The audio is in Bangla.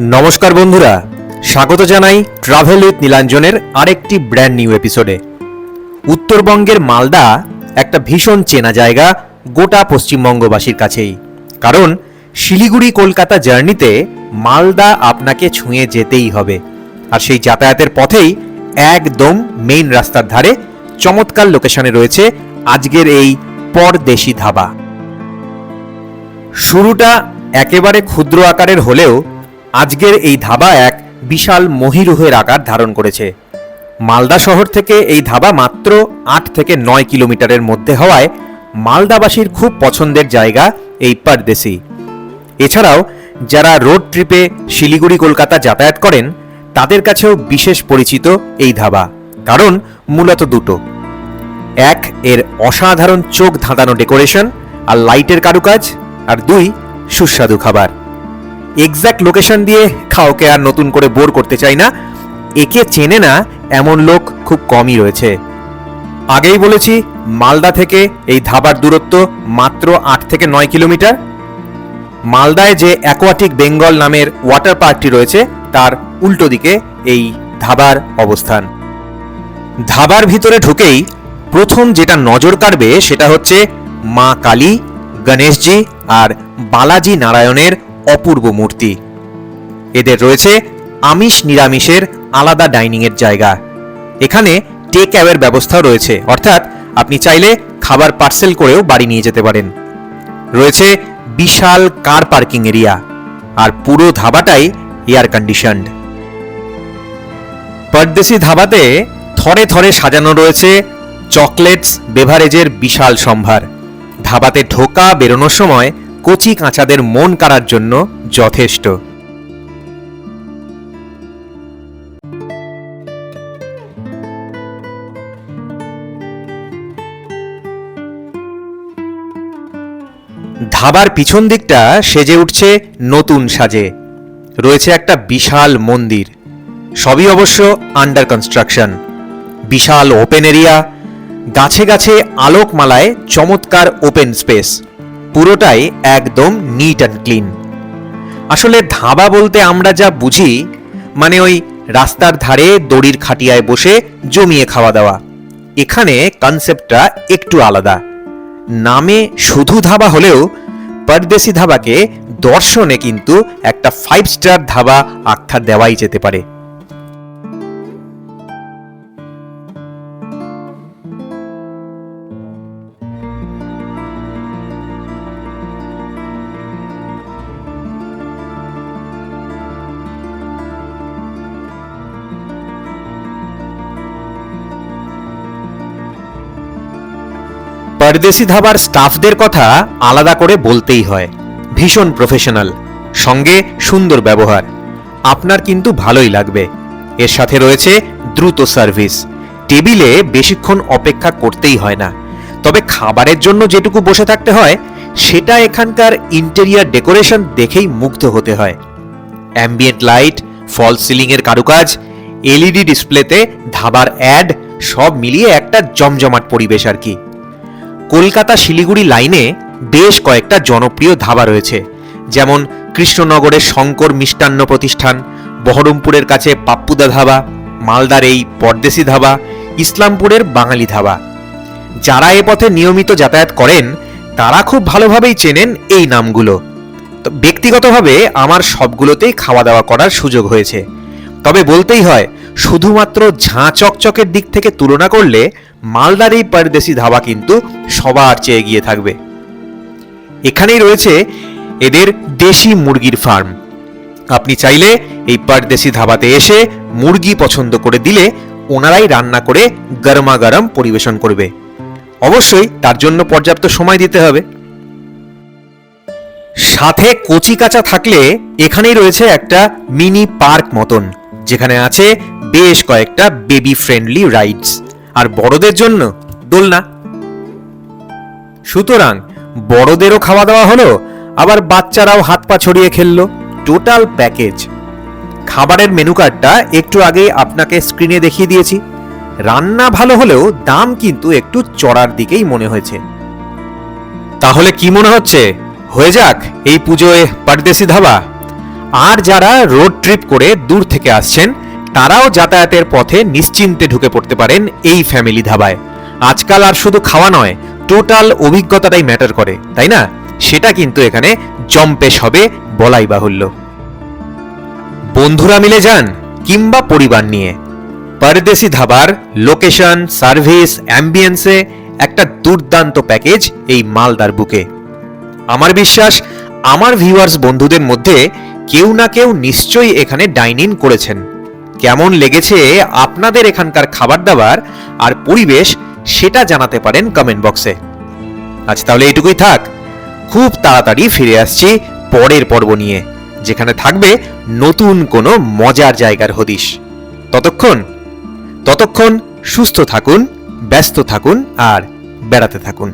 নমস্কার বন্ধুরা। স্বাগত জানাই ট্রাভেল উইথ নীলাঞ্জনের আরেকটি ব্র্যান্ড নিউ এপিসোডে উত্তরবঙ্গের মালদা একটা ভীষণ চেনা জায়গা গোটা পশ্চিমবঙ্গবাসীর কাছেই। কারণ শিলিগুড়ি কলকাতা জার্নিতে মালদা আপনাকে ছুঁয়ে যেতেই হবে। আর সেই যাতায়াতের পথেই একদম মেইন রাস্তার ধারে চমৎকার লোকেশনে রয়েছে আজকের এই পরদেশি ধাবা। শুরুটা একেবারে ক্ষুদ্র আকারের হলেও আজকের এই ধাবা এক বিশাল মহিরুহের আকার ধারণ করেছে। মালদা শহর থেকে এই ধাবা মাত্র আট থেকে নয় কিলোমিটারের মধ্যে হওয়ায় মালদাবাসীর খুব পছন্দের জায়গা এই পারদেশি। এছাড়াও যারা রোড ট্রিপে শিলিগুড়ি, কলকাতা যাতায়াত করেন, তাদের কাছেও বিশেষ পরিচিত এই ধাবা, কারণ মূলত দুটো। এক, এর অসাধারণ চোখ ধাঁধানো ডেকোরেশন আর লাইটের কারুকাজ, আর দুই, সুস্বাদু খাবার। এক্স্যাক্ট লোকেশন দিয়ে খাওকে আর নতুন করে বোর করতে চাই না। একে চেনে না, এমন লোক খুব কমই রয়েছে। আগেই বলেছি, মালদা থেকে এই ধাবার দূরত্ব মাত্র আট থেকে নয় কিলোমিটার। মালদায় যে অ্যাকোয়াটিক বেঙ্গল নামের ওয়াটার পার্কটি রয়েছে, তার উল্টো দিকে এই ধাবার অবস্থান। ধাবার ভিতরে ঢুকেই প্রথম যেটা নজর কাড়বে সেটা হচ্ছে মা কালী, গণেশজি আর বালাজি নারায়ণের অপূর্ব মূর্তি। এদের রয়েছে আমিষ নিরামিষের আলাদা ডাইনিংয়ের জায়গা। এখানে টেক অ্যাওয়ের ব্যবস্থাও রয়েছে। অর্থাৎ আপনি চাইলে খাবার পার্সেল করেও বাড়ি নিয়ে যেতে পারেন। রয়েছে বিশাল কার পার্কিং এরিয়া। আর পুরো ধাবাটাই এয়ার কন্ডিশনড। পরদেশি ধাবাতে থরে থরে সাজানো রয়েছে চকলেটস, বেভারেজের বিশাল সম্ভার। ধাবাতে ঢোকা বেরোনোর সময় কচি কাঁচাদের মন কাড়ার জন্য যথেষ্ট। ধাবার পিছন দিকটা সেজে উঠছে নতুন সাজে। রয়েছে একটা বিশাল মন্দির। সবই অবশ্য আন্ডার কনস্ট্রাকশন বিশাল ওপেন এরিয়া গাছে গাছে আলোকমালায় চমৎকার ওপেন স্পেস পুরোটাই একদম নিট অ্যান্ড ক্লিন আসলে ধাবা বলতে আমরা যা বুঝি মানে ওই রাস্তার ধারে দড়ির খাটিয়ায় বসে জমিয়ে খাওয়া দাওয়া। এখানে কনসেপ্টটা একটু আলাদা। নামে শুধু ধাবা হলেও পরদেশি ধাবাকে দর্শনে কিন্তু একটা ফাইভ স্টার ধাবা আখ্যা দেওয়াই যেতে পারে। পরদেশি ধাবার স্টাফদের কথা আলাদা করে বলতেই হয়। ভীষণ প্রফেশনাল, সঙ্গে সুন্দর ব্যবহার। আপনার কিন্তু ভালোই লাগবে। এর সাথে রয়েছে দ্রুত সার্ভিস। টেবিলে বেশিক্ষণ অপেক্ষা করতেই হয় না। তবে খাবারের জন্য যেটুকু বসে থাকতে হয়, সেটা এখানকার ইন্টেরিয়ার ডেকোরেশন দেখেই মুগ্ধ হতে হয়। অ্যাম্বিয়েন্ট লাইট, ফল সিলিংয়ের কারুকাজ, এলইডি ডিসপ্লেতে ধাবার অ্যাড, সব মিলিয়ে একটা জমজমাট পরিবেশ আর কি। কলকাতা শিলিগুড়ি লাইনে বেশ কয়েকটা জনপ্রিয় ধাবা রয়েছে, যেমন কৃষ্ণনগরের শঙ্কর মিষ্টান্ন প্রতিষ্ঠান, বহরমপুরের কাছে পাপ্পুদা ধাবা, মালদার এই পরদেশি ধাবা, ইসলামপুরের বাঙালি ধাবা। যারা এ পথে নিয়মিত যাতায়াত করেন, তারা খুব ভালোভাবেই চেনেন এই নামগুলো। তো ব্যক্তিগতভাবে আমার সবগুলোতেই খাওয়া দাওয়া করার সুযোগ হয়েছে। তবে বলতেই হয় শুধুমাত্র ঝাঁ চকচকের দিক থেকে তুলনা করলে মালদার এই পারদেশি ধাবা কিন্তু সবার চেয়ে এগিয়ে থাকবে। এখানেই রয়েছে এদের দেশি মুরগির ফার্ম। আপনি চাইলে এই পারদেশি ধাবাতে এসে মুরগি পছন্দ করে দিলে ওনারাই রান্না করে গরমা গরম পরিবেশন করবে। অবশ্যই তার জন্য পর্যাপ্ত সময় দিতে হবে। সাথে কচি কাঁচা থাকলে এখানেই রয়েছে একটা মিনি পার্ক মতন। যেখানে আছে বেশ কয়েকটা বেবি ফ্রেন্ডলি রাইডস আর বড়দের জন্য দোলনা। সুতরাং বড়দেরও খাওয়া দাওয়া হলো, আবার বাচ্চারাও হাত পা ছড়িয়ে খেললো। টোটাল প্যাকেজ খাবারের মেনু কার্ডটা একটু আগেই আপনাকে স্ক্রিনে দেখিয়ে দিয়েছি। রান্না ভালো হলেও দাম কিন্তু একটু চড়ার দিকেই মনে হয়েছে। তাহলে কি মনে হচ্ছে? হয়ে যাক এই পুজোয় পরদেশি ধাবা। আর যারা রোড ট্রিপ করে দূর থেকে আসছেন, তারাও যাতায়াতের পথে নিশ্চিন্তে ঢুকে পড়তে পারেন এই ফ্যামিলি ধাবায়। আজকাল আর শুধু খাওয়া নয় টোটাল অভিজ্ঞতাটাই ম্যাটার করে, তাই না? সেটা কিন্তু এখানে জম্পেশ হবে, বলাই বাহুল্য। বন্ধুরা মিলে যান, কিংবা পরিবার নিয়ে। পরদেশি ধাবার লোকেশন সার্ভিস অ্যাম্বিয়েন্সে একটা দুর্দান্ত প্যাকেজ এই মালদার বুকে। আমার বিশ্বাস, আমার ভিউয়ার্স বন্ধুদের মধ্যে কেউ না কেউ নিশ্চয়ই এখানে ডাইন ইন করেছেন। কেমন লেগেছে আপনাদের এখানকার খাবার দাবার আর পরিবেশ সেটা জানাতে পারেন কমেন্ট বক্সে আজ তাহলে এইটুকুই থাক। খুব তাড়াতাড়ি ফিরে আসছি পরের পর্ব নিয়ে, যেখানে থাকবে নতুন কোনো মজার জায়গার হদিশ। ততক্ষণ ততক্ষণ সুস্থ থাকুন, ব্যস্ত থাকুন আর বেড়াতে থাকুন।